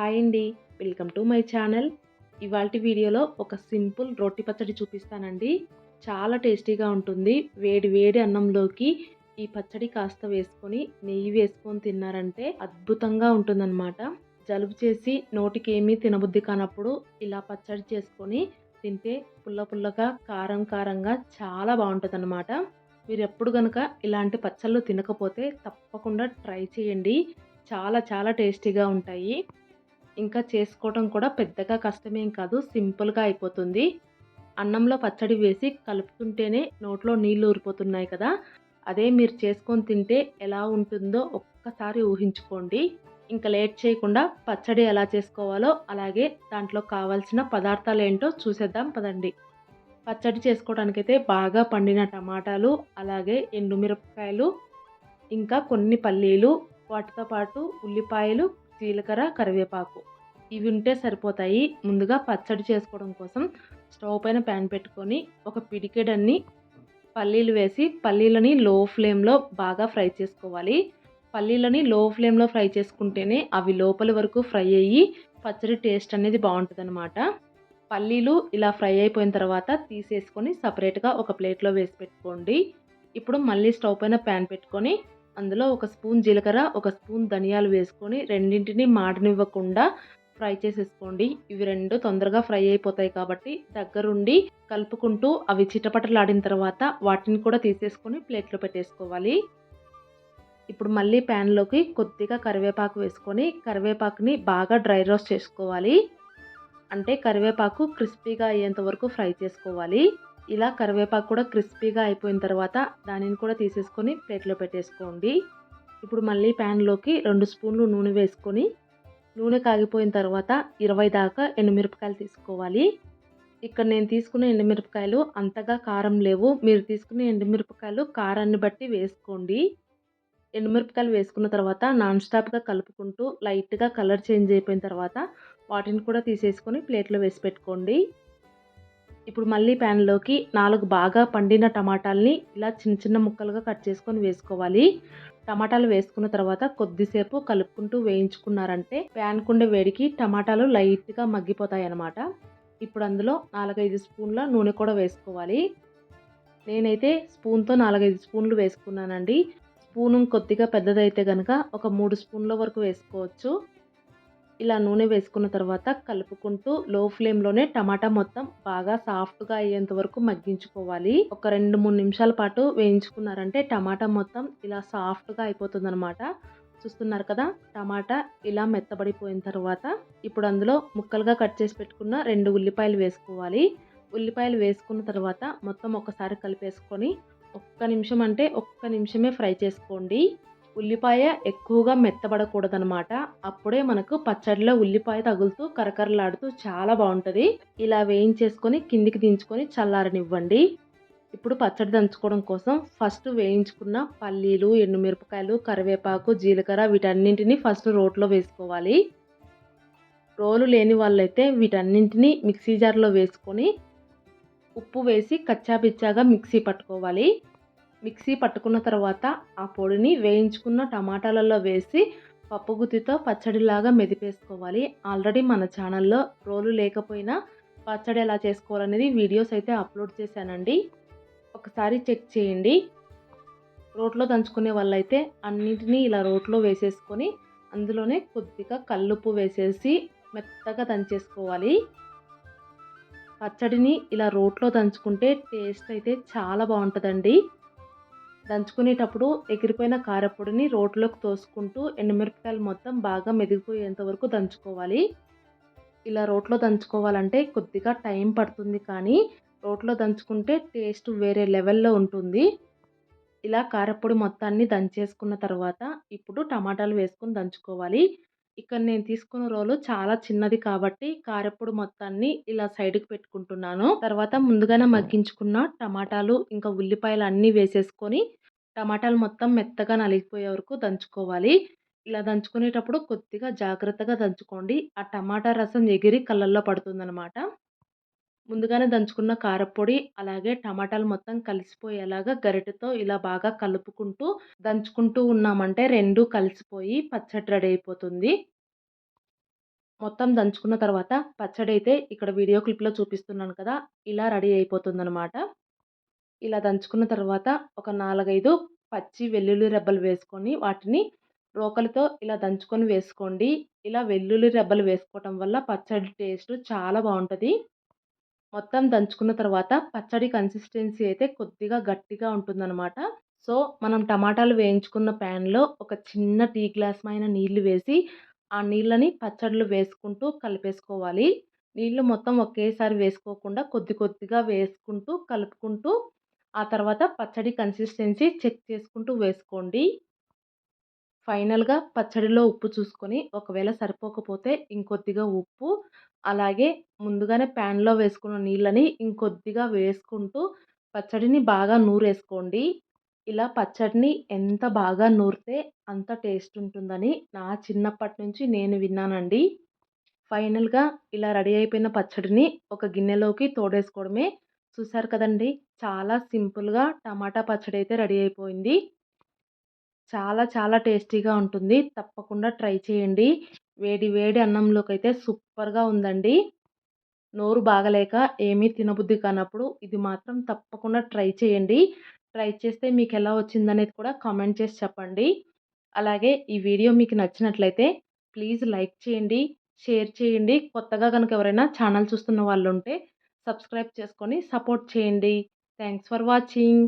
Hi అండి. Welcome to my channel. ఇవాల్టి వీడియోలో ఒక సింపుల్ రొట్టి పచ్చడి చూపిస్తానండి. చాలా టేస్టీగా ఉంటుంది. వేడి వేడి అన్నంలోకి ఈ పచ్చడి కాస్త వేసుకొని నెయ్యి వేసుకొని తిన్నారంటే అద్భుతంగా ఉంటుందన్నమాట. జలుబు చేసి నోటికి ఏమీ తినబుద్ధి కానప్పుడు ఇలా పచ్చడి చేసుకొని తింటే పుల్ల పుల్లగా కారం కారంగా చాలా బాగుంటుంది అనమాట మీరు ఎప్పుడు కనుక ఇలాంటి పచ్చళ్ళు తినకపోతే తప్పకుండా ట్రై చేయండి. చాలా చాలా టేస్టీగా ఉంటాయి. ఇంకా చేసుకోవడం కూడా పెద్దగా కష్టమేం కాదు సింపుల్గా అయిపోతుంది. అన్నంలో పచ్చడి వేసి కలుపుతుంటేనే నోట్లో నీళ్ళు ఊరిపోతున్నాయి కదా. అదే మీరు చేసుకొని తింటే ఎలా ఉంటుందో ఒక్కసారి ఊహించుకోండి. ఇంకా లేట్ చేయకుండా పచ్చడి ఎలా చేసుకోవాలో అలాగే దాంట్లో కావాల్సిన పదార్థాలు ఏంటో చూసేద్దాం పదండి. పచ్చడి చేసుకోవడానికైతే బాగా పండిన టమాటాలు అలాగే ఎండుమిరపకాయలు ఇంకా కొన్ని పల్లీలు వాటితో పాటు ఉల్లిపాయలు జీలకర్ర కరివేపాకు. ఇవి ఉంటే సరిపోతాయి. ముందుగా పచ్చడి చేసుకోవడం కోసం స్టవ్ పైన ప్యాన్ పెట్టుకొని ఒక పిడికెడన్ని పల్లీలు వేసి పల్లీలని లో ఫ్లేమ్లో బాగా ఫ్రై చేసుకోవాలి. పల్లీలని లో ఫ్లేమ్లో ఫ్రై చేసుకుంటేనే అవి లోపలి వరకు ఫ్రై అయ్యి పచ్చడి టేస్ట్ అనేది బాగుంటుంది అనమాట పల్లీలు ఇలా ఫ్రై అయిపోయిన తర్వాత తీసేసుకొని సపరేట్గా ఒక ప్లేట్లో వేసి పెట్టుకోండి. ఇప్పుడు మళ్ళీ స్టవ్ పైన ప్యాన్ పెట్టుకొని అందులో ఒక స్పూన్ జీలకర్ర ఒక స్పూన్ ధనియాలు వేసుకొని రెండింటిని మాడనివ్వకుండా ఫ్రై చేసేసుకోండి. ఇవి రెండు తొందరగా ఫ్రై అయిపోతాయి కాబట్టి దగ్గరుండి కలుపుకుంటూ అవి చిటపటలాడిన తర్వాత వాటిని కూడా తీసేసుకొని ప్లేట్లో పెట్టేసుకోవాలి. ఇప్పుడు మళ్ళీ ప్యాన్లోకి కొద్దిగా కరివేపాకు వేసుకొని కరివేపాకుని బాగా డ్రై రోస్ట్ చేసుకోవాలి. అంటే కరివేపాకు క్రిస్పీగా అయ్యేంత వరకు ఫ్రై చేసుకోవాలి. ఇలా కరివేపాకు కూడా క్రిస్పీగా అయిపోయిన తర్వాత దానిని కూడా తీసేసుకొని ప్లేట్లో పెట్టేసుకోండి. ఇప్పుడు మళ్ళీ ప్యాన్లోకి రెండు స్పూన్లు నూనె వేసుకొని నూనె కాగిపోయిన తర్వాత ఇరవై దాకా ఎండుమిరపకాయలు తీసుకోవాలి. ఇక్కడ నేను తీసుకున్న ఎండుమిరపకాయలు అంతగా కారం లేవు. మీరు తీసుకునే ఎండుమిరపకాయలు కారాన్ని బట్టి వేసుకోండి. ఎండుమిరపకాయలు వేసుకున్న తర్వాత నాన్ స్టాప్గా కలుపుకుంటూ లైట్గా కలర్ చేంజ్ అయిపోయిన తర్వాత వాటిని కూడా తీసేసుకొని ప్లేట్లో వేసి పెట్టుకోండి. ఇప్పుడు మళ్ళీ ప్యాన్లోకి నాలుగు బాగా పండిన టమాటాలని ఇలా చిన్న చిన్న ముక్కలుగా కట్ చేసుకొని వేసుకోవాలి. టమాటాలు వేసుకున్న తర్వాత కొద్దిసేపు కలుపుకుంటూ వేయించుకున్నారంటే ప్యాన్ కుండే వేడికి టమాటాలు లైట్గా మగ్గిపోతాయి అన్నమాట ఇప్పుడు అందులో నాలుగైదు స్పూన్ల నూనె కూడా వేసుకోవాలి. నేనైతే స్పూన్తో నాలుగైదు స్పూన్లు వేసుకున్నానండి. స్పూన్ కొద్దిగా పెద్దదైతే కనుక ఒక మూడు స్పూన్ల వరకు వేసుకోవచ్చు. ఇలా నూనె వేసుకున్న తర్వాత కలుపుకుంటూ లో ఫ్లేమ్లోనే టమాటా మొత్తం బాగా సాఫ్ట్గా అయ్యేంత వరకు మగ్గించుకోవాలి. ఒక రెండు మూడు నిమిషాల పాటు వేయించుకున్నారంటే టమాటా మొత్తం ఇలా సాఫ్ట్గా అయిపోతుందనమాట చూస్తున్నారు కదా టమాటా ఇలా మెత్తబడిపోయిన తర్వాత ఇప్పుడు అందులో ముక్కలుగా కట్ చేసి పెట్టుకున్న రెండు ఉల్లిపాయలు వేసుకోవాలి. ఉల్లిపాయలు వేసుకున్న తర్వాత మొత్తం ఒకసారి కలిపేసుకొని ఒక్క నిమిషం అంటే ఒక్క నిమిషమే ఫ్రై చేసుకోండి. ఉల్లిపాయ ఎక్కువగా మెత్తబడకూడదనమాట అప్పుడే మనకు పచ్చడిలో ఉల్లిపాయ తగులుతూ కరకరలాడుతూ చాలా బాగుంటుంది. ఇలా వేయించేసుకొని కిందికి దించుకొని చల్లారనివ్వండి. ఇప్పుడు పచ్చడి దంచుకోవడం కోసం ఫస్ట్ వేయించుకున్న పల్లీలు ఎండుమిరపకాయలు కరివేపాకు జీలకర్ర వీటన్నింటినీ ఫస్ట్ రోట్లో వేసుకోవాలి. రోలు లేని వాళ్ళైతే వీటన్నింటినీ మిక్సీ జార్లో వేసుకొని ఉప్పు వేసి కచ్చాపిచ్చాగా మిక్సీ పట్టుకోవాలి. మిక్సీ పట్టుకున్న తర్వాత ఆ పొడిని వేయించుకున్న టమాటాలలో వేసి పప్పు గుత్తితో పచ్చడిలాగా మెదిపేసుకోవాలి. ఆల్రెడీ మన ఛానల్లో రోలు లేకపోయినా పచ్చడి ఎలా చేసుకోవాలనేది వీడియోస్ అయితే అప్లోడ్ చేశానండి. ఒకసారి చెక్ చేయండి. రోట్లో దంచుకునే వాళ్ళైతే అన్నింటినీ ఇలా రోట్లో వేసేసుకొని అందులోనే కొద్దిగా కల్లుప్పు వేసేసి మెత్తగా దంచేసుకోవాలి. పచ్చడిని ఇలా రోట్లో దంచుకుంటే టేస్ట్ అయితే చాలా బాగుంటుందండి. దంచుకునేటప్పుడు ఎగిరిపోయిన కారపొడిని రోట్లోకి తోసుకుంటూ ఎండుమిరపకాయలు మొత్తం బాగా మెదిగిపోయేంత వరకు దంచుకోవాలి. ఇలా రోట్లో దంచుకోవాలంటే కొద్దిగా టైం పడుతుంది కానీ రోట్లో దంచుకుంటే టేస్ట్ వేరే లెవెల్లో ఉంటుంది. ఇలా కారపొడి మొత్తాన్ని దంచేసుకున్న తర్వాత ఇప్పుడు టమాటాలు వేసుకొని దంచుకోవాలి. ఇక్కడ నేను తీసుకున్న రోలు చాలా చిన్నది కాబట్టి కారపొడి మొత్తాన్ని ఇలా సైడ్కి పెట్టుకుంటున్నాను. తర్వాత ముందుగానే మగ్గించుకున్న టమాటాలు ఇంకా ఉల్లిపాయలు అన్నీ వేసేసుకొని టమాటాలు మొత్తం మెత్తగా నలిగిపోయే వరకు దంచుకోవాలి. ఇలా దంచుకునేటప్పుడు కొద్దిగా జాగ్రత్తగా దంచుకోండి. ఆ టమాటా రసం ఎగిరి కళ్ళల్లో పడుతుందనమాట ముందుగానే దంచుకున్న కారపొడి అలాగే టమాటాలు మొత్తం కలిసిపోయేలాగా గరిటెతో ఇలా బాగా కలుపుకుంటూ దంచుకుంటూ ఉన్నామంటే రెండు కలిసిపోయి పచ్చడి రెడీ అయిపోతుంది. మొత్తం దంచుకున్న తర్వాత పచ్చడి అయితే ఇక్కడ వీడియో క్లిప్లో చూపిస్తున్నాను కదా ఇలా రెడీ అయిపోతుందనమాట ఇలా దంచుకున్న తర్వాత ఒక నాలుగైదు పచ్చి వెల్లుల్లి రెబ్బలు వేసుకొని వాటిని రోకలితో ఇలా దంచుకొని వేసుకోండి. ఇలా వెల్లుల్లి రెబ్బలు వేసుకోవటం వల్ల పచ్చడి టేస్ట్ చాలా బాగుంటుంది. మొత్తం దంచుకున్న తర్వాత పచ్చడి కన్సిస్టెన్సీ అయితే కొద్దిగా గట్టిగా ఉంటుందన్నమాట. సో మనం టమాటాలు వేయించుకున్న ప్యాన్లో ఒక చిన్న టీ గ్లాస్ పైన నీళ్ళు వేసి ఆ నీళ్ళని పచ్చడిలో వేసుకుంటూ కలిపేసుకోవాలి. నీళ్ళు మొత్తం ఒకేసారి వేసుకోకుండా కొద్ది కొద్దిగా వేసుకుంటూ కలుపుకుంటూ ఆ తర్వాత పచ్చడి కన్సిస్టెన్సీ చెక్ చేసుకుంటూ వేసుకోండి. ఫైనల్గా పచ్చడిలో ఉప్పు చూసుకొని ఒకవేళ సరిపోకపోతే ఇంకొద్దిగా ఉప్పు అలాగే ముందుగానే ప్యాన్లో వేసుకున్న నీళ్ళని ఇంకొద్దిగా వేసుకుంటూ పచ్చడిని బాగా నూరేసుకోండి. ఇలా పచ్చడిని ఎంత బాగా నూరితే అంత టేస్ట్ ఉంటుందని నా చిన్నప్పటి నుంచి నేను విన్నానండి. ఫైనల్గా ఇలా రెడీ అయిపోయిన పచ్చడిని ఒక గిన్నెలోకి తోడేసుకోవడమే చూసారు కదండి. చాలా సింపుల్గా టమాటా పచ్చడి అయితే రెడీ అయిపోయింది. చాలా చాలా టేస్టీగా ఉంటుంది. తప్పకుండా ట్రై చేయండి. వేడి వేడి అన్నంలోకి అయితే సూపర్గా ఉందండి. నోరు బాగలేక ఏమీ తినబుద్ధి కానప్పుడు ఇది మాత్రం తప్పకుండా ట్రై చేయండి. ట్రై చేస్తే మీకు ఎలా వచ్చిందనేది కూడా కామెంట్ చేసి చెప్పండి. అలాగే ఈ వీడియో మీకు నచ్చినట్లయితే ప్లీజ్ లైక్ చేయండి షేర్ చేయండి. కొత్తగా కనుక ఎవరైనా ఛానల్ చూస్తున్న వాళ్ళు ఉంటే సబ్స్క్రైబ్ చేసుకొని సపోర్ట్ చేయండి. Thanks for watching.